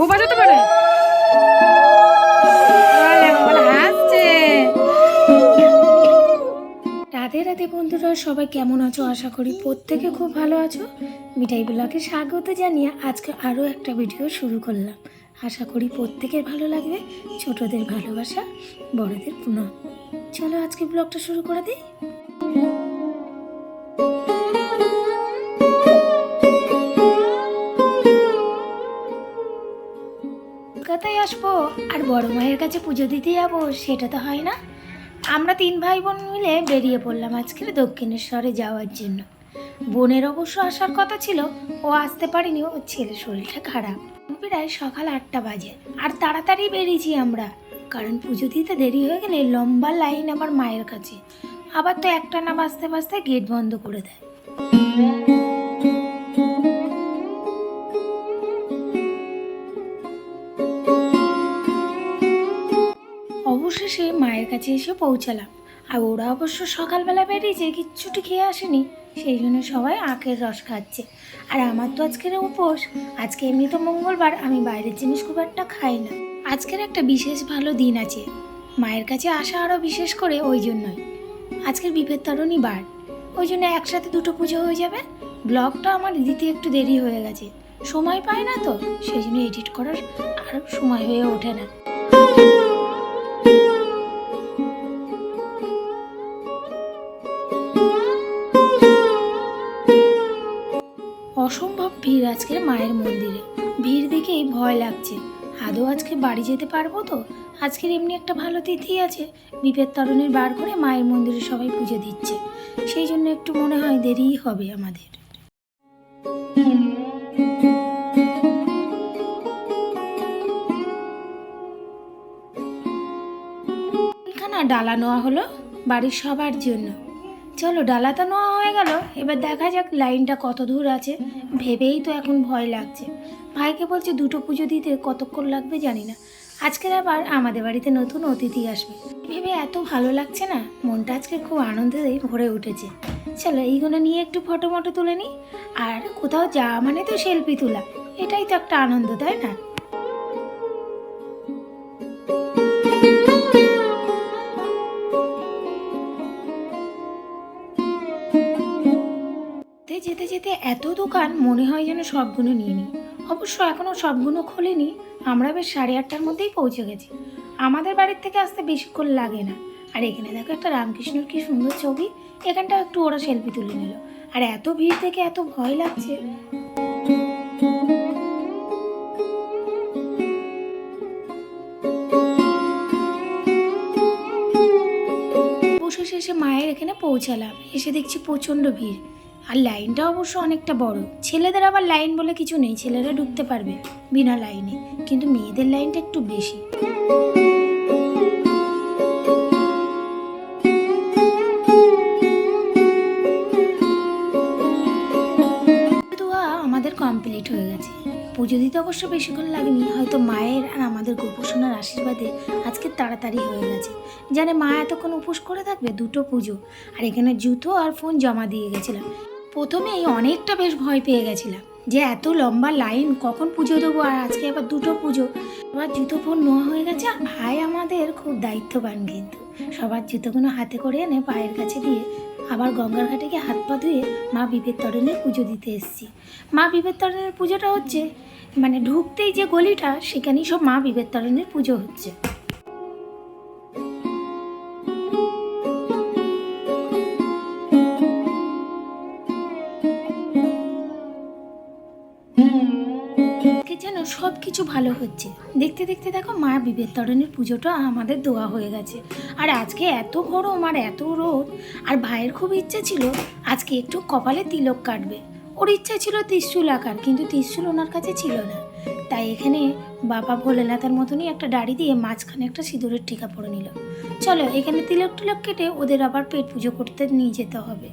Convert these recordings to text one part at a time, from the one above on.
ও বাজাতে পারে? বন্ধুরা, সবাই কেমন আছো? আশা করি প্রত্যেকে খুব ভালো আছো। মিঠাই ব্লগে স্বাগত জানিয়ে আজকে আরও একটা ভিডিও শুরু করলাম। আশা করি প্রত্যেকের ভালো লাগবে, ছোটদের ভালোবাসা, বড়দের প্রণাম। চলো আজকে ব্লগটা শুরু করে দিই। আসব আর বড় মায়ের কাছে পুজো দিতে যাব, সেটা তো হয় না। আমরা তিন ভাই বোন মিলে বেরিয়ে পড়লাম আজকের দক্ষিণেশ্বরে যাওয়ার জন্য। বোনের অবশ্য আসার কথা ছিল, ও আসতে পারেনি, ওর ছেলের শরীরটা খারাপ। প্রায় সকাল আটটা বাজে, আর তাড়াতাড়ি বেরিয়েছি আমরা, কারণ পুজো দিতে দেরি হয়ে গেলে লম্বা লাইন আমার মায়ের কাছে। আবার তো একটা না বাজতে বাজতে গেট বন্ধ করে দেয়। অবশেষে মায়ের কাছে এসে পৌঁছালাম। আর ওরা অবশ্য সকালবেলা বেরিয়েছে, কিচ্ছুটি খেয়ে আসেনি। সেই জন্য সবাই আখের রস খাচ্ছে। আর আমার তো আজকের উপোস। আজকে এমনি তো মঙ্গলবার, আমি বাইরের জিনিস খুব একটা খাই না। আজকের একটা বিশেষ ভালো দিন আছে। মায়ের কাছে আসা আরও বিশেষ করে ওই জন্যই। আজকের বিভেদ তরণী বার। ওই জন্য একসাথে দুটো পুজো হয়ে যাবে। ব্লগটা আমার দিতে একটু দেরি হয়ে গেছে। সময় পায় না তো, সেই জন্য এডিট করার আর সময় হয়ে ওঠে না। ভিড় আজকের মায়ের মন্দিরে। ভিড় দেখেই ভয় লাগছে। আদৌ আজকে বাড়ি যেতে পারব তো? আজকের এমনি একটা ভালো তিথি আছে। বিপের তরণের বার করে মায়ের মন্দিরে সবাই পুজো দিচ্ছে। সেই জন্য একটু মনে হয় দেরিই হবে আমাদের। ডালা নেওয়া হলো? বাড়ির সবার জন্য। চলো ডালা তো নেওয়া হয়ে গেল। এবার দেখা যাক লাইনটা কত দূর আছে। ভেবেই তো এখন ভয় লাগছে। ভাইকে বলছে, দুটো পুজো দিতে কতক্ষণ লাগবে জানি না। আজকের আবার আমাদের বাড়িতে নতুন অতিথি আসবে। ভেবে এত ভালো লাগছে না, মনটা আজকে খুব আনন্দে ভরে উঠেছে। চলো, এইগুলো নিয়ে একটু ফটো মটো তুলে নিই। আর কোথাও যাওয়া মানে তো সেলফি তোলা। এটাই তো একটা আনন্দ, তাই না? যেতে এত দোকান, মনে হয় যেন সবগুলো নিয়ে নিই। অবশ্য এখনও সবগুলো খোলেনি। আমরা বেশ সাড়ে আটটার মধ্যেই পৌঁছে গেছি। আমাদের বাড়ির থেকে আসতে বেশিক্ষণ লাগে না। আর এখানে দেখো একটা রামকৃষ্ণর কি সুন্দর ছবি। এখানটাও একটু ওরা সেলফি তুলে নিল। আর এত ভিড় থেকে এত ভয় লাগছে। অবশেষে মায়ের এখানে পৌঁছালাম। এসে দেখছি প্রচণ্ড ভিড়। আর লাইনটা অবশ্য অনেকটা বড়। ছেলেদের আবার লাইন বলে কিছু নেই, ছেলেরা ঢুকতে পারবে বিনা লাইনে। কিন্তু মেয়েদের লাইনটা একটু বেশি। আমাদের কমপ্লিট হয়ে গেছে। পুজো দিতে অবশ্য বেশিক্ষণ লাগেনি, হয়তো মায়ের আর আমাদের গোপোষণার আশীর্বাদে আজকে তাড়াতাড়ি হয়ে গেছে। জানে মা এতক্ষণ উপোস করে থাকবে? দুটো পুজো। আর এখানে জুতো আর ফোন জমা দিয়ে গেছিলাম। প্রথমেই অনেকটা বেশ ভয় পেয়ে গেছিলাম যে এত লম্বা লাইন কখন পুজো দেবো আর আজকে আবার দুটো পুজো। আবার জুতো ফোন নেওয়া হয়ে গেছে আর ভাই আমাদের খুব দায়িত্ববান কিন্তু। সবার জুতোগুলো হাতে করে এনে পায়ের কাছে দিয়ে আবার গঙ্গার ঘাটে গিয়ে হাত পা ধুয়ে মা বিবেক তরণের পুজো দিতে এসেছি। মা বিবেক তরণের পুজোটা হচ্ছে মানে ঢুকতেই যে গলিটা, সেখানেই সব মা বিবেক তরণের পুজো হচ্ছে। সব কিছু ভালো হচ্ছে। দেখতে দেখতে দেখো মা বিবেক তরণের পুজোটা আমাদের দোয়া হয়ে গেছে। আর আজকে এত গরম আর এত রোদ, আর ভাইয়ের খুব ইচ্ছে ছিল আজকে একটু কপালে তিলক কাটবে। ওর ইচ্ছা ছিল ত্রিশুল আকার, কিন্তু ত্রিশুল ওনার কাছে ছিল না। তাই এখানে বাবা ভোলেনাথের মতনই একটা ডাড়ি দিয়ে মাঝখানে একটা সিঁদুরের টিকা পরে নিল। চলো এখানে তিলক টিলক কেটে ওদের আবার পেট পুজো করতে নিয়ে যেতে হবে।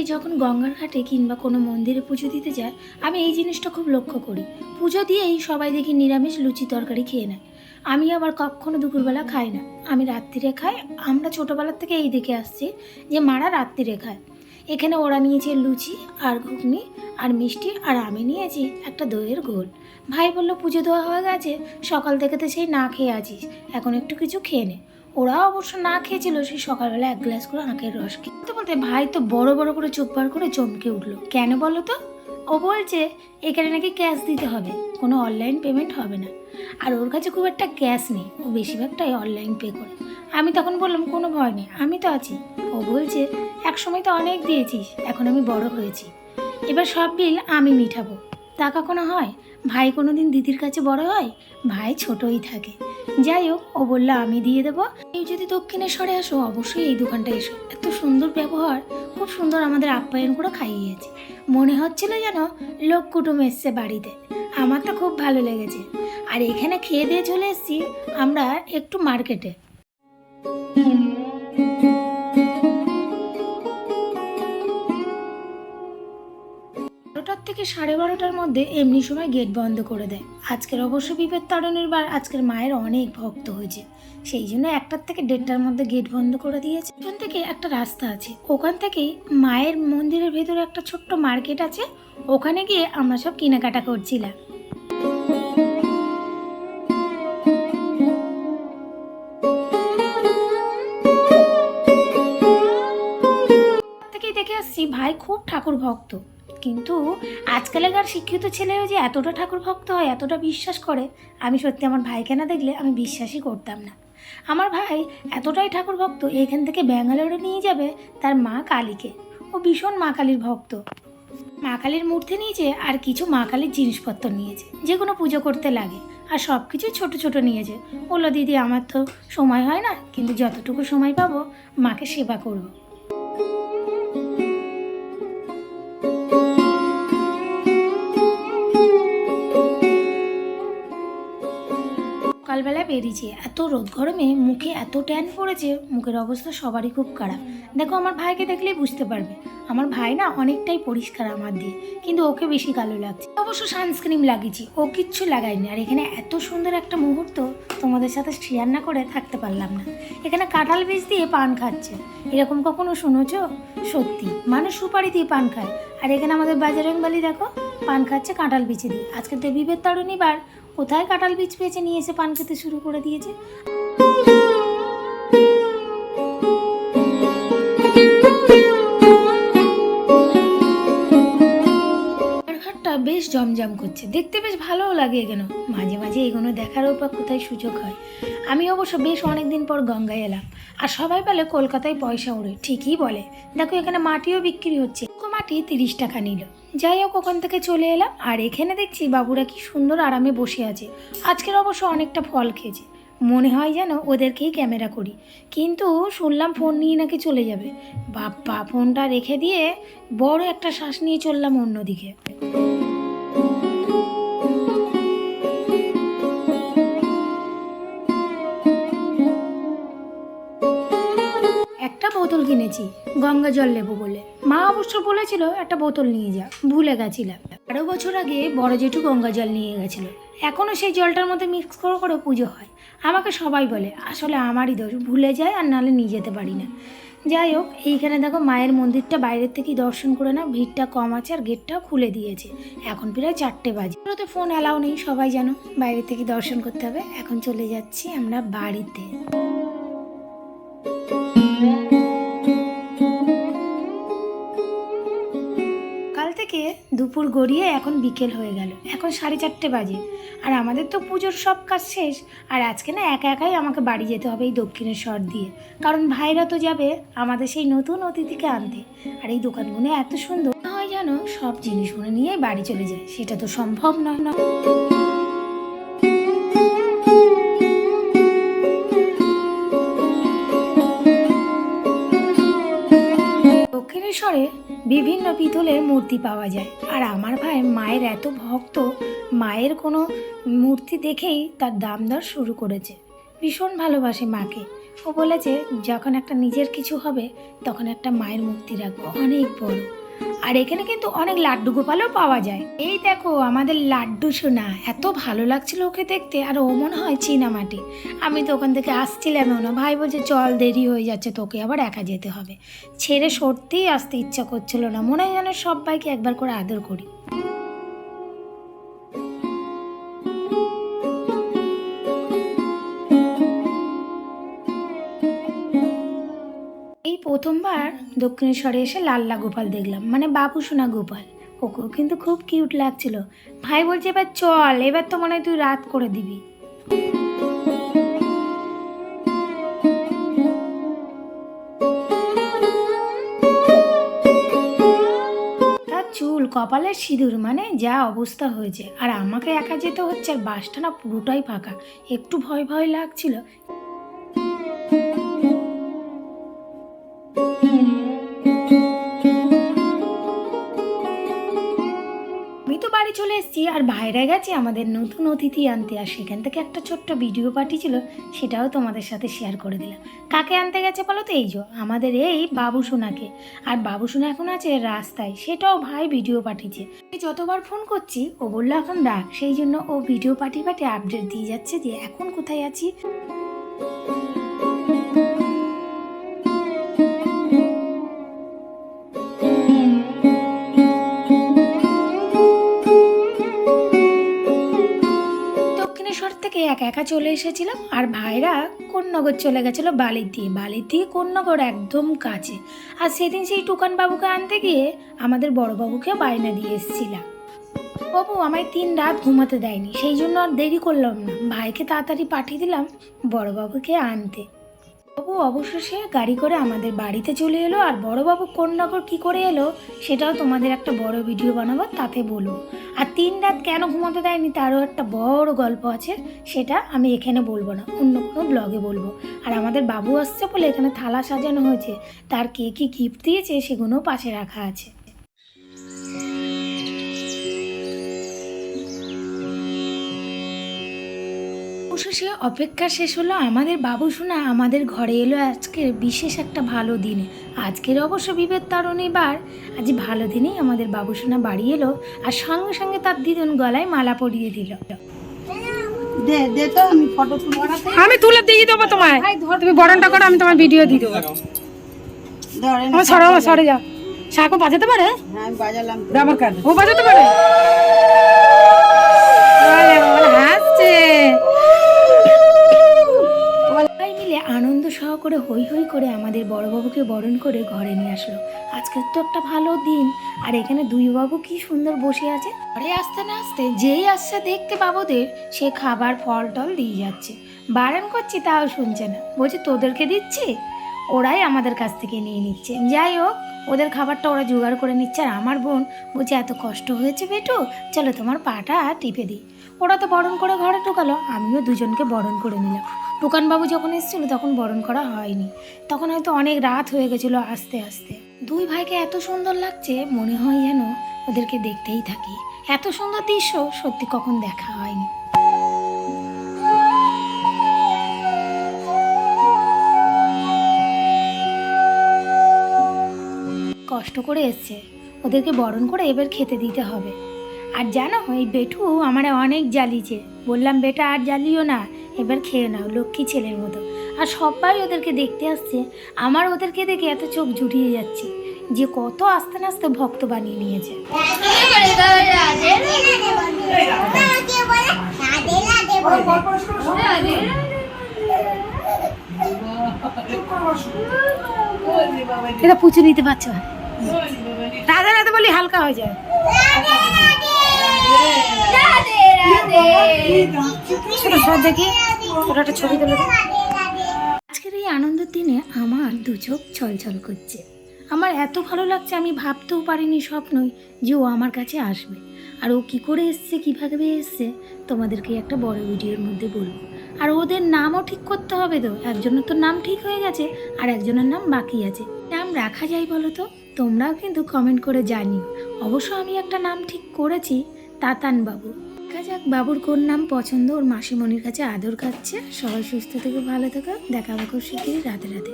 বছরই যখন গঙ্গার ঘাটে কিংবা কোনো মন্দিরে পুজো দিতে যায়, আমি এই জিনিসটা খুব লক্ষ্য করি। পুজো দিয়েই সবাই দেখি নিরামিষ লুচি তরকারি খেয়ে নেয়। আমি আবার কখনো দুপুরবেলা খাই না। আমি রাত্রিরে খাই। আমরা ছোটোবেলার থেকে এই দেখে আসছি যে মারা রাত্রিরে খায়। এখানে ওরা নিয়েছে লুচি আর ঘুগনি আর মিষ্টি আর আমি নিয়েছি একটা দইয়ের গোল ভাই বলল, পুজো দেওয়া হয়ে গেছে। সকাল থেকে তো সেই না খেয়ে আছিস। এখন একটু কিছু খেয়ে নে। ওরা অবশ্য না খেয়েছিল, সেই সকালবেলা এক গ্লাস করে আঁকের রস খেতে বলতে ভাই তো বড় বড় করে চোখ বার করে চমকে উঠল। কেন বলো তো? ও বলছে, এখানে নাকি ক্যাশ দিতে হবে, কোনো অনলাইন পেমেন্ট হবে না। আর ওর কাছে খুব একটা ক্যাশ নেই, ও বেশিরভাগটাই অনলাইন পে করে। আমি তখন বললাম, কোনো ভয় নেই, আমি তো আছি। ও বলছে এক সময় তো অনেক দিয়েছিস, এখন আমি বড় হয়েছি। এবার সব বিল আমি মিঠাবো তা কখনো হয়? ভাই কোনো দিন দিদির কাছে বড় হয়? ভাই ছোটই থাকে। যাই হোক, ও বলল, আমি দিয়ে দেবো। এই যদি দক্ষিণেশ্বরে আসো, অবশ্যই এই দোকানটা এসো। এত সুন্দর ব্যবহার, খুব সুন্দর আমাদের আপ্যায়ন করে খাইয়েছে। মনে হচ্ছিল যেন লোক কুটুম এসছে বাড়িতে। আমার তো খুব ভালো লেগেছে। আর এখানে খেয়ে দিয়ে চলে এসেছি আমরা একটু মার্কেটে। থেকে সাড়ে বারোটার মধ্যে এমনি সময় গেট বন্ধ করে দেয়। আজকের অবশ্য বিপদ তাড়নের বার আজকের মায়ের অনেক ভক্ত হয়েছে। সেই জন্য একটার থেকে দেড়টার মধ্যে গেট বন্ধ করে দিয়েছে। ওখান থেকে একটা রাস্তা আছে। ওখান থেকেই মায়ের মন্দিরের ভেতরে একটা ছোট্ট মার্কেট আছে। ওখানে গিয়ে আমরা সব কেনাকাটা করছিলাম। ভাই খুব ঠাকুর ভক্ত। কিন্তু আজকালকার শিক্ষিত ছেলেও যে এতটা ঠাকুর ভক্ত হয়, এতটা বিশ্বাস করে, আমি সত্যি আমার ভাইকে না দেখলে আমি বিশ্বাসই করতাম না। আমার ভাই এতটাই ঠাকুর ভক্ত এখান থেকে ব্যাঙ্গালোরে নিয়ে যাবে তার মা কালীকে। ও ভীষণ মা কালীর ভক্ত। মা কালীর মূর্তি নিয়েছে আর কিছু মা কালীর জিনিসপত্র নিয়েছে, যে কোনো পুজো করতে লাগে। আর সব কিছু ছোট ছোট নিয়েছে। বলল, দিদি, আমার তো সময় হয় না, কিন্তু যতটুকু সময় পাবো, মাকে সেবা করব। সকালবেলা বেরিয়েছি। এত রোদ গরমে মুখে এত ট্যান পড়েছে, মুখের অবস্থা সবারই খুব খারাপ। দেখো, আমার ভাইকে দেখলেই বুঝতে পারবে। আমার ভাই না অনেকটাই পরিষ্কার আমার দিয়ে, কিন্তু ওকে বেশি কালো লাগছে। অবশ্য সানস্ক্রিন লাগিয়েছি, ও কিচ্ছু লাগায়নি। আর এখানে এত সুন্দর একটা মুহূর্ত, তোমাদের সাথে শেয়ার না করে থাকতে পারলাম না। এখানে কাঁঠাল বীজ দিয়ে পান খাচ্ছে। এরকম কখনো শুনেছ? সত্যি, মানুষ সুপারি দিয়ে পান খায়। আর এখানে আমাদের বাজারের বালি দেখো, পান খাচ্ছে কাঁঠাল বিচি দিয়ে। আজকে তো বিবের তাড়নি বার কোথায় কাঁঠাল বীজ পেয়েছে নিয়ে এসে পান খেতে শুরু করে দিয়েছে? বেশ জমজম করছে। দেখতে বেশ ভালোও লাগে কেন মাঝে মাঝে এগুলো দেখারও বা কোথায় সুযোগ হয়। আমি অবশ্য বেশ অনেকদিন পর গঙ্গায় এলাম। আর সবাই বলে কলকাতায় পয়সা ওড়ে, ঠিকই বলে। দেখো, এখানে মাটিও বিক্রি হচ্ছে। মাটি তিরিশ টাকা নিল। যাই হোক, ওখান থেকে চলে এলাম। আর এখানে দেখছি বাবুরা কি সুন্দর আরামে বসে আছে। আজকের অবশ্য অনেকটা ফল খেয়েছে। মনে হয় যেন ওদেরকেই ক্যামেরা করি। কিন্তু শুনলাম ফোন নিয়ে নাকি চলে যাবে। বাপ্পা, ফোনটা রেখে দিয়ে বড় একটা শ্বাস নিয়ে চললাম অন্যদিকে। কিনেছি, গঙ্গা জল নেব বলে। মা অবশ্য বলেছিল, একটা বোতল নিয়ে যা। ভুলে গেছিলাম। বারো বছর আগে বড় জেঠু গঙ্গা জল নিয়ে গেছিল। এখনও সেই জলটার মধ্যে মিক্স করে করে পুজো হয়। আমাকে সবাই বলে, আসলে আমারই দোষ, ভুলে যায় আর নাহলে নিয়ে যেতে পারি না। যাই হোক, এইখানে দেখো মায়ের মন্দিরটা বাইরের থেকেই দর্শন করে না ভিড়টা কম আছে আর গেটটাও খুলে দিয়েছে। এখন প্রায় চারটে বাজে। তো ফোন অ্যালাউ নেই, সবাই জানো। বাইরে থেকে দর্শন করতে হবে। এখন চলে যাচ্ছি আমরা বাড়িতে। দুপুর গড়িয়ে এখন বিকেল হয়ে গেল। এখন সাড়ে চারটে বাজে। আর আমাদের তো পুজোর সব কাজ শেষ। আর আজকে না একা একাই আমাকে বাড়ি যেতে হবে এই দক্ষিণেশ্বর দিয়ে। কারণ ভাইরা তো যাবে আমাদের সেই নতুন অতিথিকে আনতে। আর এই দোকানগুলো এত সুন্দর। হয় যেন সব জিনিসগুলো নিয়ে বাড়ি চলে যায়। সেটা তো সম্ভব নয়। না দক্ষিণেশ্বরে বিভিন্ন পিতলের মূর্তি পাওয়া যায়। আর আমার ভাই মায়ের এত ভক্ত, মায়ের কোনো মূর্তি দেখেই তার দাম দর শুরু করেছে। ভীষণ ভালোবাসে মাকে। ও বলেছে, যখন একটা নিজের কিছু হবে, তখন একটা মায়ের মূর্তি রাখব। অনেক বড়। আর এখানে কিন্তু অনেক লাড্ডু গোপালও পাওয়া যায়। এই দেখো, আমাদের লাড্ডু সোনা, এত ভালো লাগছিল ওকে দেখতে। আর ও মনে হয় চীনামাটি। আমি তো ওখান থেকে আসছিলাম না ভাই বলছে, চল, দেরি হয়ে যাচ্ছে, তোকে আবার একা যেতে হবে। ছেড়ে সরতেই আসতে ইচ্ছা করছিল না। মনে হয় যেন সবাইকে একবার করে আদর করি। প্রথমবার দক্ষিণেশ্বরে এসে লাল্লা গোপাল দেখলাম মানে বাবু সোনা গোপাল। ওকেও কিন্তু খুব কিউট লাগছিল। ভাই বলছে, এবার চল, এবার তো মনে হয় তুই রাত করে দিবি। চুল, কপালের সিঁদুর মানে যা অবস্থা হয়েছে। আর আমাকে একা যেতে হচ্ছে, আর বাসটা না পুরোটাই ফাঁকা। একটু ভয় ভয় লাগছিল এসেছি আর বাইরে গেছি, আমাদের নতুন অতিথি আনতে। আর সেখান থেকে একটা ছোট্ট ভিডিও পাঠিয়েছিল সেটাও তোমাদের সাথে শেয়ার করে দিলাম। কাকে আনতে গেছে বলো তো? এই যে, আমাদের এই বাবু সোনাকে। আর বাবু সোনা এখন আছে রাস্তায়, সেটাও ভাই ভিডিও পাঠিয়েছে। আমি যতবার ফোন করছি, ও বলল, এখন ডাক সেই জন্য ও ভিডিও পাঠিয়ে পাঠিয়ে আপডেট দিয়ে যাচ্ছে যে, এখন কোথায় আছি? একা একা চলে এসেছিলাম আর ভাইরা কোন্নগর চলে গেছিল বালির দিয়ে। বালির দিয়ে কোন্নগর একদম কাছে। আর সেদিন সেই টুকান বাবুকে আনতে গিয়ে আমাদের বড় বাবুকে বায়না দিয়ে এসেছিলাম। বাবু আমায় তিন রাত ঘুমাতে দেয়নি, সেই জন্য আর দেরি করলাম না। ভাইকে তাড়াতাড়ি পাঠিয়ে দিলাম বড়বাবুকে আনতে। বাবু, অবশেষে গাড়ি করে আমাদের বাড়িতে চলে এলো। আর বড়বাবু কোন নগর কী করে এলো, সেটাও তোমাদের একটা বড় ভিডিও বানাবো, তাতে বলব আর তিন রাত কেন ঘুমাতে দেয়নি, তারও একটা বড় গল্প আছে, সেটা আমি এখানে বলব না, অন্য কোনো ব্লগে বলব। আর আমাদের বাবু আসছে বলে এখানে থালা সাজানো হয়েছে, তার কে কী গিফট দিয়েছে সেগুলোও পাশে রাখা আছে। অবশেষে অপেক্ষা শেষ হলো আমাদের বাবু শোনা আমাদের ঘরে এলো আজকের বিশেষ একটা ভালো দিনে। আজকের অবশ্য বিভেদ তারণী বার আজ ভালো দিনেই আমাদের বাবু সোনা বাড়ি এলো আর সঙ্গে সঙ্গে তার দিদুন গলায় মালা পরিয়ে দিল। দে দে তো আমি ফটো আমি তুলে দিয়ে দেবো তোমায়। তুমি বরণটা করো আমি তোমার ভিডিও দিয়ে দেবো। আমার সরে সরে যাও সাঁকো বাজাতে পারে? হ্যাঁ বাজালাম। তো। আমার কাছে ও বাজাতে পারে বলে, বলে, হাসছে সবাই মিলে সহকারে হই হই করে আমাদের বড়বাবুকে বরণ করে ঘরে নিয়ে আসলো। আজকের তো একটা ভালো দিন। আর এখানে দুই বাবু কি সুন্দর বসে আছে। ঘরে আসতে না আসতে যেই আসছে দেখতে বাবুদের, সে খাবার, ফল টল দিয়ে যাচ্ছে। বারণ করছি তাও শুনছে না। বলছে, তোদেরকে দিচ্ছি? ওরাই আমাদের কাছ থেকে নিয়ে নিচ্ছে। যাই হোক, ওদের খাবারটা ওরা জোগাড় করে নিচ্ছে। আর আমার বোন বলছে, এত কষ্ট হয়েছে বেটু। চলো তোমার পাটা টিপে দিই। ওরা তো বরণ করে ঘরে ঢুকালো, আমিও দুজনকে বরণ করে নিলাম। টুকানবাবু যখন এসেছিল তখন বরণ করা হয়নি। তখন হয়তো অনেক রাত হয়ে গেছিল আস্তে আস্তে। দুই ভাইকে এত সুন্দর লাগছে, মনে হয় যেন ওদেরকে দেখতেই থাকি। এত সুন্দর দৃশ্য সত্যি কখন দেখা হয়নি। কষ্ট করে এসছে। ওদেরকে বরণ করে এবার খেতে দিতে হবে। আর জানো এই বেটু আমার অনেক জ্বালিয়েছে। বললাম বেটা আর জ্বালিও না এবার খেয়ে নাও লক্ষ্মী ছেলের মতো। আর সবাই ওদেরকে দেখতে আসছে। আমার ওদেরকে দেখে এত চোখ জুড়িয়ে যাচ্ছে যে কত আস্তে আস্তে ভক্ত বানিয়ে নিয়েছে। এটা পুচু নিতে পারছ? না রাধা রাধা বলি হালকা হয়ে যায়। আজকের এই আনন্দের দিনে আমার দু চোখ ছলছল করছে। আমার এত ভালো লাগছে, আমি ভাবতেও পারিনি স্বপ্নই যে ও আমার কাছে আসবে। আর ও কি করে এসছে, কীভাবে এসছে, তোমাদেরকে একটা বড় ভিডিওর মধ্যে বলব। আর ওদের নামও ঠিক করতে হবে তো, একজনের তো নাম ঠিক হয়ে গেছে, আর একজনের নাম বাকি আছে। নাম রাখা যায় বলো তো? তোমরাও কিন্তু কমেন্ট করে জানিও। অবশ্য আমি একটা নাম ঠিক করেছি তাতান বাবু দেখা যাক বাবুর কোন নাম পছন্দ। ওর মাসিমণির কাছে আদর খাচ্ছে সবাই সুস্থ থেকে, ভালো থাকা। দেখা হবে খুব রাতে রাতে।